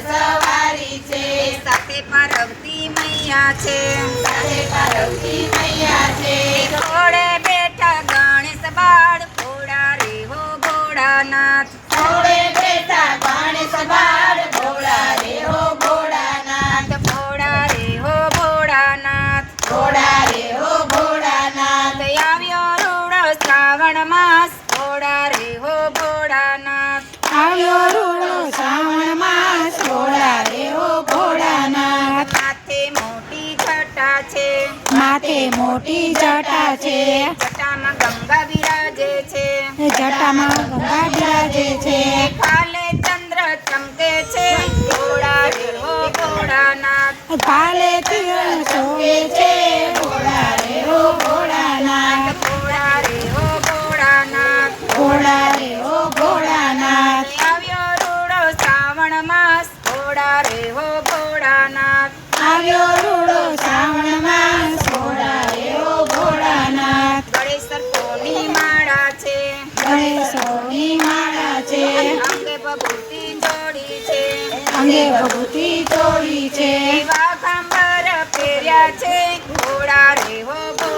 સવારી છે. સાથે પાર્વતી મૈયા છે. મૈયા છે. ઘોડે બેઠા ગણેશ બાળ ઘોડા રે હો ઘોડાનાથ. ઘોડે હો ઘોડાનાથ. ઘોડા હો ઘોડા રે હો ઘોડાનાથ. હો ઘોડાનાથ. આવ્યો માથે મોટી જટા છે. જટામાં ગંગા બિરાજે છે. જટામાં ગંગા બિરાજે છે. કાલે ચંદ્ર ચમકે છે. ઘોડા રે ઘોડાના ભાલે તીર છે. ઘોડા રે ઘોડાના ઘોડા રે હો ઘોડા રે હો આવ્યો રૂડો શ્રાવણ માસ. ઘોડા રે માળા છે અંગે ભભૂતિ જોડી છે. અંગે ભભૂતિ ચોરી છે વાઘાંબર પહેર્યા છે. ઘોડા રેવો હો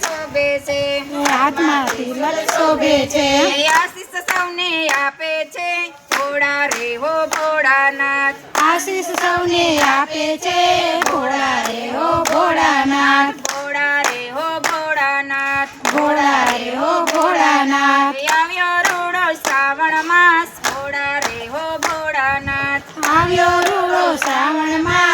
શોભે છે હાથમાં તિલક શોભે છે આશીષ સૌને આપે છે. ઘોડા રે હો ઘોડાનાથ આશીષ સૌને આપે છે. ઘોડા રે હો ઘોડાનાથ ભોળા રે હો ઘોડાનાથ ઘોડા રે હો એ આવ્યો રૂડો શ્રાવણ માસ. ભોળા રે હો ઘોડાનાથ આવ્યો રૂડો શ્રાવણ માસ.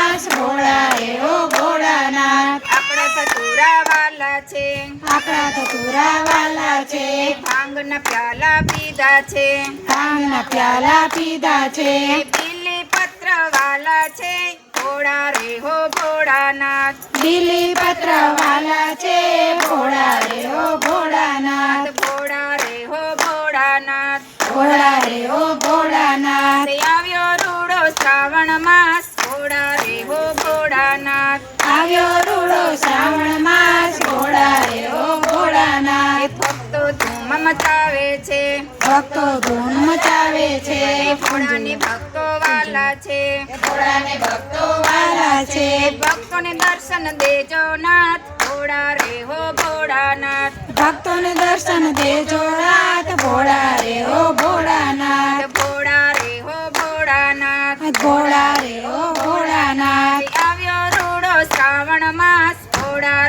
આપણા તો છે. ભાંગના પ્યાલા પીધા છે. ભાંગના પ્યાલા પીધા છે. એ બીલી પત્ર વાલા છે. ઘોડા રે હો પત્ર વાલા છે. ઘોડા રે હો ઘોડાનાથ ઘોડા રે હો ઘોડાનાથ ઘોડા રે હો તે આવ્યો રૂડો શ્રાવણ માસ. ઘોડા રે હો ઘોડાનાથ આવ્યો રૂડો શ્રાવણ માસ મચાવે છે. ભક્તો ધૂન મચાવે છે. એ ભક્તો વાલા છે. ઘોડાને ભક્તો વાલા છે. ભક્તોને દર્શન દેજો નાથ. ભોળા રે હો ભોળાનાથ. ભક્તોને દર્શન દેજો નાથ. ઘોડા રે હો ભોળાનાથ ભોળા રે હો ભોળાનાથ ભોળા રે હો ભોળાનાથ આવ્યો રૂડો શ્રાવણ માસ. ઘોડા